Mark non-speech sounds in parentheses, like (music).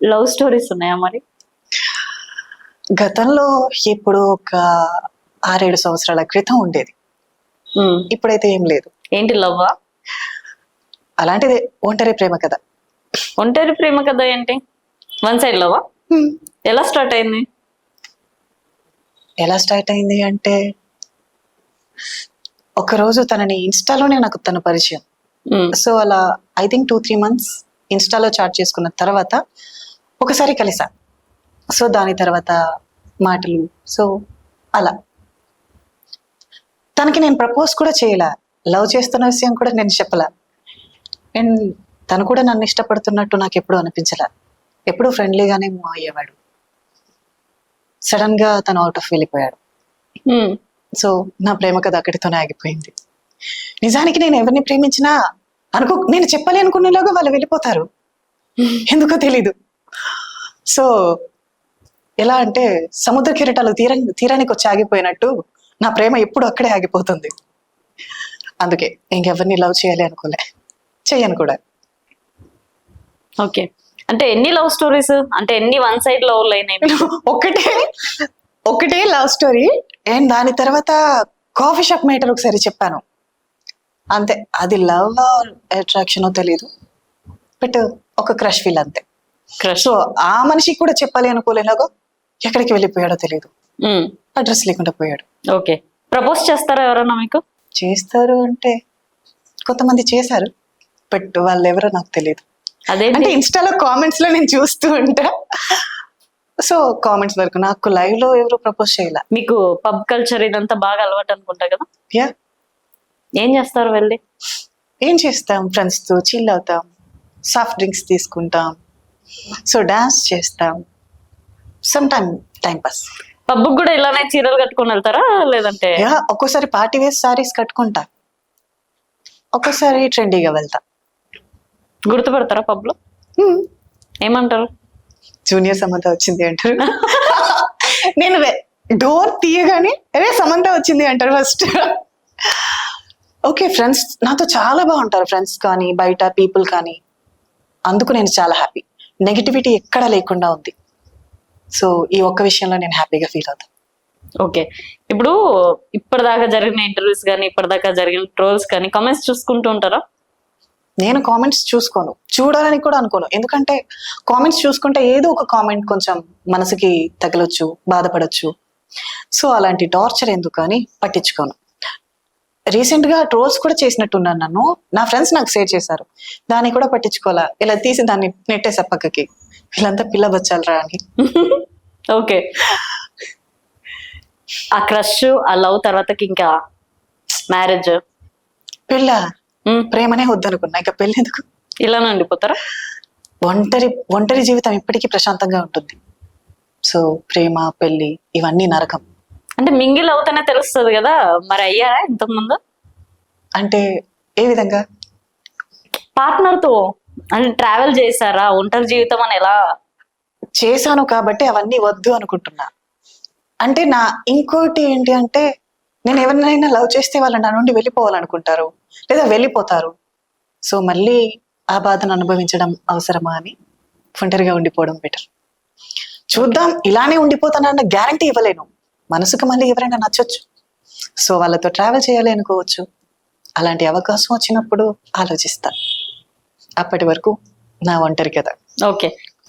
Love stories ఉన్నాయా మరి? గతంలో ఇప్పుడు ఒక ఆరేడు సంవత్సరాల క్రితం ఉండేది. ఇప్పుడైతే ఏం లేదు. ఏంటి లవ్వా? అలాంటిదే ఒంటరి ప్రేమ కదా ఒంటరి ప్రేమ కదా ఏంటి? వన్ సైడ్ లవ్వా? ఎలా స్టార్ట్ అయింది? ఎలా స్టార్ట్ అయింది అంటే ఒకరోజు తనని ఇన్స్టాలోనే నాకు తన పరిచయం. సో అలా I think two three months ఇన్స్టాలో చాట్ చేసుకున్న తర్వాత ఒకసారి కలిసా. సో దాని తర్వాత మాటలు. సో అలా. తనకి నేను ప్రపోజ్ కూడా చేయలే. లవ్ చేస్తున్న విషయం కూడా నేను చెప్పలా. అండ్ తను కూడా నన్ను ఇష్టపడుతున్నట్టు నాకు ఎప్పుడూ అనిపించలే. ఎప్పుడూ ఫ్రెండ్లీగానే మూవ్ అయ్యేవాడు. సడన్గా తను అవుట్ ఆఫ్ వెళ్ళిపోయాడు. సో నా ప్రేమ కథ అక్కడితోనే ఆగిపోయింది. నిజానికి నేను ఎవరిని ప్రేమించినా అనుకో నేను చెప్పాలి అనుకునేలాగా వాళ్ళు వెళ్ళిపోతారు. ఎందుకో తెలీదు. సో ఎలా అంటే సముద్ర కిరీటాలు తీర తీరానికి వచ్చి ఆగిపోయినట్టు నా ప్రేమ ఎప్పుడు అక్కడే ఆగిపోతుంది. అందుకే ఇంకెవరిని లవ్ చేయాలి అనుకోలే. చెయ్యను కూడా. ఓకే. అంటే ఎన్ని లవ్ స్టోరీస్? అంటే ఎన్ని వన్ సైడ్ లవ్ మీకు? (laughs) ఒకటే ఒకటే లవ్ స్టోరీ. అండ్ దాని తర్వాత కాఫీ షాప్ మేటర్ ఒకసారి చెప్పాను. అంతే. అది లవ్ అట్రాక్షన్ తెలియదు బట్ ఒక క్రష్ ఫీల్ అంతే. సో ఆ మనిషికి కూడా చెప్పాలి అనుకోలేలాగో ఎక్కడికి వెళ్ళిపోయాడో తెలియదు అడ్రస్ లేకుండా పోయాడు. ఓకే ప్రపోజ్ చేస్తారా ఎవరన్నా మీకు? చేస్తారు అంటే కొంతమంది చేశారు బట్ వాళ్ళు ఎవరో నాకు తెలియదు అదే అంటే ఇన్స్టాలో కామెంట్స్లో నేను చూస్తూ ఉంటా. సో కామెంట్స్ వరకు నాకు లైవ్లో ఎవరు ప్రపోజ్ చేయాల. మీకు పబ్ కల్చర్ ఇదంతా బాగా అలవాటు అనుకుంటా కదా? యా ఏం చేస్తారు వెళ్ళి? ఏం చేస్తాం? ఫ్రెండ్స్తో చిల్ అవుతాం. సాఫ్ట్ డ్రింక్స్ తీసుకుంటాం. సో డాన్స్ చేస్తాం some time time pass. Pub కూడా ఇలానే చీరలు కట్టుకొని వెళ్తారా? లేదంటే ఒక్కోసారి పార్టీ వేస్ సారీస్ కట్టుకుంటా. ఒక్కోసారి ట్రెండీగా వెళ్తా. గుర్తుపడతారా పబ్లో ఏమంటారు? జూనియర్ సమంత వచ్చింది అంటారు. నేను డోర్ తీయగానే అరే సమంత వచ్చింది అంటారు ఫస్ట్. ఓకే ఫ్రెండ్స్ నాతో చాలా బాగుంటారు ఫ్రెండ్స్ కానీ బయట పీపుల్ కానీ. అందుకు నేను చాలా హ్యాపీ. నెగిటివిటీ ఎక్కడా లేకుండా ఉంది. సో ఈ ఒక్క విషయంలో నేను హ్యాపీగా ఫీల్ అవుతాను ఓకే. ఇప్పుడు ఇప్పటిదాకా జరిగిన ఇంటర్వ్యూస్ కానీ ఇప్పటిదాకా జరిగిన ట్రోల్స్ కానీ కామెంట్స్ చూసుకుంటూ ఉంటారా? నేను కామెంట్స్ చూసుకోను. చూడాలని కూడా అనుకోను. ఎందుకంటే కామెంట్స్ చూసుకుంటే ఏదో ఒక కామెంట్ కొంచెం మనసుకి తగలొచ్చు బాధపడొచ్చు. సో అలాంటి టార్చర్ ఎందుకు అని పట్టించుకోను. రీసెంట్గా ట్రోల్స్ కూడా చేసినట్టున్నాను నన్ను. నా ఫ్రెండ్స్ నాకు షేర్ చేశారు. దాన్ని కూడా పట్టించుకోవాలా? ఇలా తీసి దాన్ని నెట్టేసా పక్కకి. వీళ్ళంతా పిల్ల బచ్చాలరా అని. ఓకే. ఆ క్రష్ ఆ లవ్ తర్వాతకి ఇంకా మ్యారేజ్. పిల్ల ప్రేమనే వద్దనుకున్నా. ఇంకా పెళ్ళి ఎందుకు? ఇలానే ఉండిపోతారా? ఒంటరి ఒంటరి జీవితం ఇప్పటికీ ప్రశాంతంగా ఉంటుంది. సో ప్రేమ పెళ్ళి ఇవన్నీ నరకం. అంటే మింగిల్ అవుతానే తెలుస్తుంది కదా? మరి అయ్యారా ఇంతకుముందు? అంటే ఏ విధంగా? పార్ట్నర్తో అంటే ట్రావెల్ చేశారా? ఒంటరి జీవితం అని ఎలా? చేశాను కాబట్టి అవన్నీ వద్దు అనుకుంటున్నా. అంటే నా ఇంకోటి ఏంటి అంటే నేను ఎవరినైనా లవ్ చేస్తే వాళ్ళు నా నుండి వెళ్ళిపోవాలనుకుంటారు. లేదా వెళ్ళిపోతారు. సో మళ్ళీ ఆ బాధను అనుభవించడం అవసరమా అని ఒంటరిగా ఉండిపోవడం బెటర్ చూద్దాం ఇలానే ఉండిపోతానన్న గ్యారంటీ ఇవ్వలేను. మనసుకు మళ్ళీ ఎవరైనా నచ్చొచ్చు. సో వాళ్ళతో ట్రావెల్ చేయాలి అనుకోవచ్చు. అలాంటి అవకాశం వచ్చినప్పుడు ఆలోచిస్తా. అప్పటి వరకు నా ఒంటరి కదా ఓకే